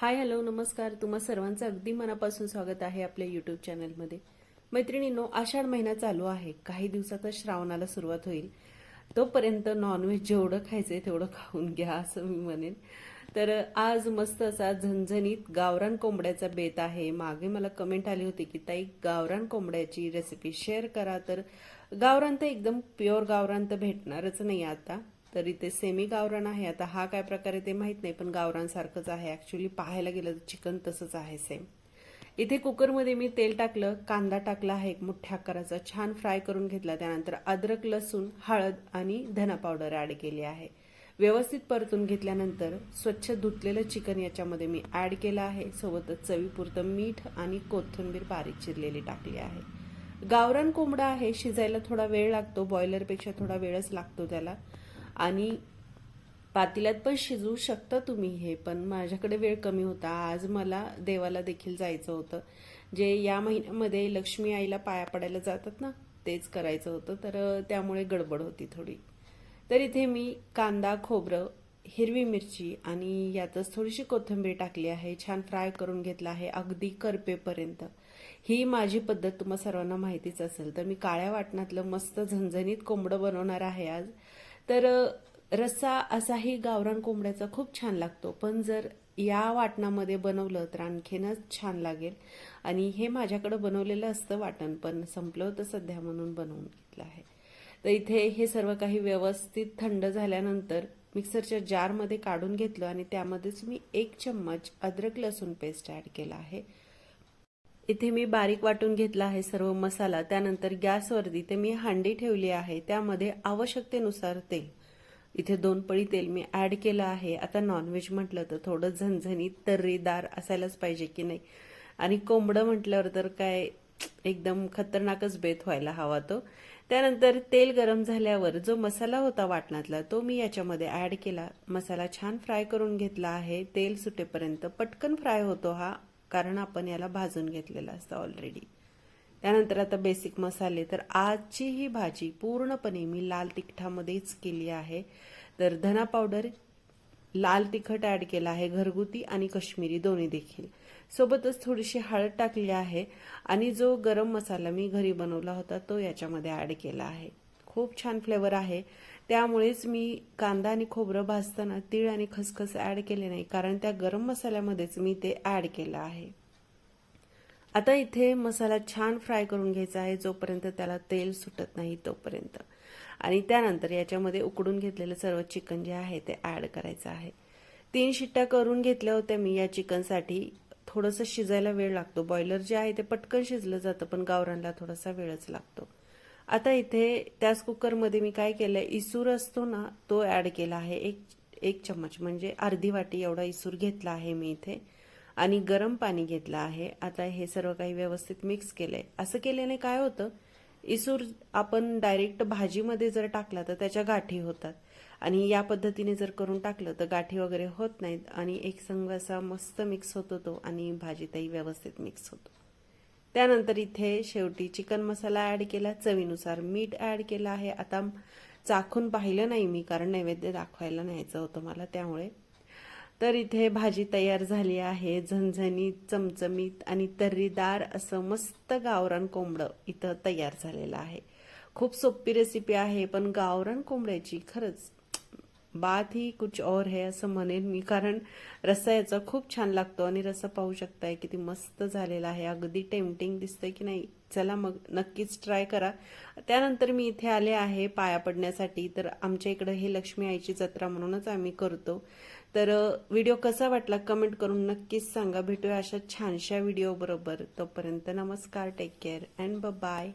Hi hello नमस्कार. तुम्हा सर्वांचं अगदी मनापासून स्वागत आहे आपल्या युट्यूब चॅनलमध्ये मैत्रिणींनो आषाढ महिना चालू आहे. काही दिवसातच श्रावणाला सुरुवात होईल. तोपर्यंत नॉनव्हेज जेवढं खायचंय तेवढं खाऊन घ्या असं मी म्हणेन. तर आज मस्त असा झणझणीत गावरान कोंबड्याचा बेत आहे. मागे मला कमेंट आली होती की ताई गावरान कोंबड्याची रेसिपी शेअर करा. तर गावरान तर एकदम प्युअर गावरान तर भेटणारच नाही आता. तर इथे सेमी गावरान आहे. आता हा काय प्रकारे ते माहीत नाही पण गावरानसारखंच आहे. ऍक्च्युली पाहायला गेलं तर चिकन तसंच आहे सेम इथे कुकरमध्ये मी तेल टाकलं कांदा टाकला आहे एक मोठ्या आकाराचा छान फ्राय करून घेतला. त्यानंतर अद्रक लसूण हळद आणि धना पावडर ऍड केली आहे. व्यवस्थित परतून घेतल्यानंतर स्वच्छ धुतलेलं चिकन याच्यामध्ये मी ऍड केलं आहे. सोबतच चवीपुरतं मीठ आणि कोथिंबीर बारीक चिरलेली टाकली आहे. गावरान कोंबडा आहे शिजायला थोडा वेळ लागतो बॉयलरपेक्षा थोडा वेळच लागतो त्याला. आणि पातेल्यात पण शिजवू शकता तुम्ही हे पण माझ्याकडे वेळ कमी होता. आज मला देवाला देखील जायचं होतं. जे या महिन्यामध्ये लक्ष्मी आईला पाया पडायला जातात ना तेच करायचं होतं. तर त्यामुळे गडबड होती थोडी. तर इथे मी कांदा खोबरं हिरवी मिरची आणि यातच थोडीशी कोथिंबीर टाकली आहे. छान फ्राय करून घेतला आहे अगदी करपेपर्यंत. ही माझी पद्धत तुम्हा सर्वांना माहितीच असेल. तर मी काळ्या वाटणातलं मस्त झणझणीत कोंबडं बनवणार आहे आज. तर रस्सा असाही गावरान कोंबड्याचा खूप छान लागतो. पण जर या वाटणामध्ये बनवलं तर आणखीनच छान लागेल. आणि हे माझ्याकडं बनवलेलं असतं वाटण पण संपलं होतं सध्या म्हणून बनवून घेतलं आहे. तर इथे हे सर्व काही व्यवस्थित थंड झाल्यानंतर मिक्सरच्या जारमध्ये काढून घेतलं आणि त्यामध्येच मी एक चम्मच अद्रक लसूण पेस्ट ऍड केला आहे. इथे मी बारीक वाटून घेतला आहे सर्व मसाला. त्यानंतर गॅसवरती ते मी हांडी ठेवली आहे. त्यामध्ये आवश्यकतेनुसार तेल. इथे दोन पळी तेल मी ऍड केलं आहे. आता नॉनव्हेज म्हटलं तर थोडं झणझणीत तर्रीदार असायलाच पाहिजे की नाही? आणि कोंबडं म्हटल्यावर तर काय एकदम खतरनाकच बेत व्हायला हवा तो. त्यानंतर तेल गरम झाल्यावर जो मसाला होता वाटणातला तो मी याच्यामध्ये ऍड केला. मसाला छान फ्राय करून घेतला आहे. तेल सुटेपर्यंत पटकन फ्राय होतो हा. कारण आपण याला भाजून घेतलेलं असतं ऑलरेडी त्यानंतर आता बेसिक मसाले. तर आजची ही भाजी पूर्णपणे मी लाल तिखटामध्येच केली आहे. तर धना पावडर लाल तिखट ऍड केला आहे घरगुती आणि कश्मीरी दोन्ही देखील. सोबतच थोडीशी हळद टाकली आहे आणि जो गरम मसाला मी घरी बनवला होता तो याच्यामध्ये ऍड केला आहे. खूप छान फ्लेवर आहे. त्यामुळेच मी कांदा आणि खोबरं भाजताना तीळ आणि खसखस ॲड केले नाही कारण त्या गरम मसाल्यामध्येच मी ते ॲड केलं आहे. आता इथे मसाला छान फ्राय करून घ्यायचा आहे जोपर्यंत त्याला तेल सुटत नाही तोपर्यंत. आणि त्यानंतर याच्यामध्ये उकडून घेतलेलं सर्व चिकन जे आहे ते ॲड करायचं आहे. तीन शिट्ट्या करून घेतल्या होत्या मी या चिकनसाठी. थोडंसं शिजायला वेळ लागतो. बॉयलर जे आहे ते पटकन शिजलं जातं पण गावरानला थोडासा वेळच लागतो. आता इथे त्याच कुकरमध्ये मी काय केलंय? इसूर असतो ना तो ऍड केला आहे. एक एक चम्मच म्हणजे अर्धी वाटी एवढा इसूर घेतला आहे मी इथे. आणि गरम पाणी घेतलं आहे. आता हे सर्व काही व्यवस्थित मिक्स केलंय. असं केल्याने काय होतं? इसूर आपण डायरेक्ट भाजीमध्ये जर टाकला तर त्याच्या गाठी होतात. आणि या पद्धतीने जर करून टाकलं तर गाठी वगैरे होत नाहीत. आणि एक संघ असा मस्त मिक्स होतो तो आणि भाजीतही व्यवस्थित मिक्स होतो. त्यानंतर इथे शेवटी चिकन मसाला ऍड केला चवीनुसार मीठ ऍड केलं आहे. आता चाखून पाहिलं नाही मी कारण नैवेद्य दाखवायला न्यायचं होतं मला त्यामुळे. तर इथे भाजी तयार झाली आहे झणझणीत चमचमीत आणि तर्रीदार असं मस्त गावरान कोंबडं इथं तयार झालेलं आहे. खूप सोपी रेसिपी आहे पण गावरान कोंबड्याची खरंच बात ही कुछ और है असं म्हणेन मी. कारण रस्सा याचा खूप छान लागतो आणि रस्सा पाहू शकताय किती मस्त झालेला आहे. अगदी टेम्पटिंग दिसतंय की नाही. चला मग नक्कीच ट्राय करा. त्यानंतर मी इथे आले आहे पाया पडण्यासाठी. तर आमच्या इकडे हे लक्ष्मी आईची जत्रा म्हणूनच आम्ही करतो. तर व्हिडिओ कसा वाटला कमेंट करून नक्कीच सांगा. भेटूया अशा छानशा व्हिडिओ बरोबर. तोपर्यंत नमस्कार. टेक केअर अँड ब बाय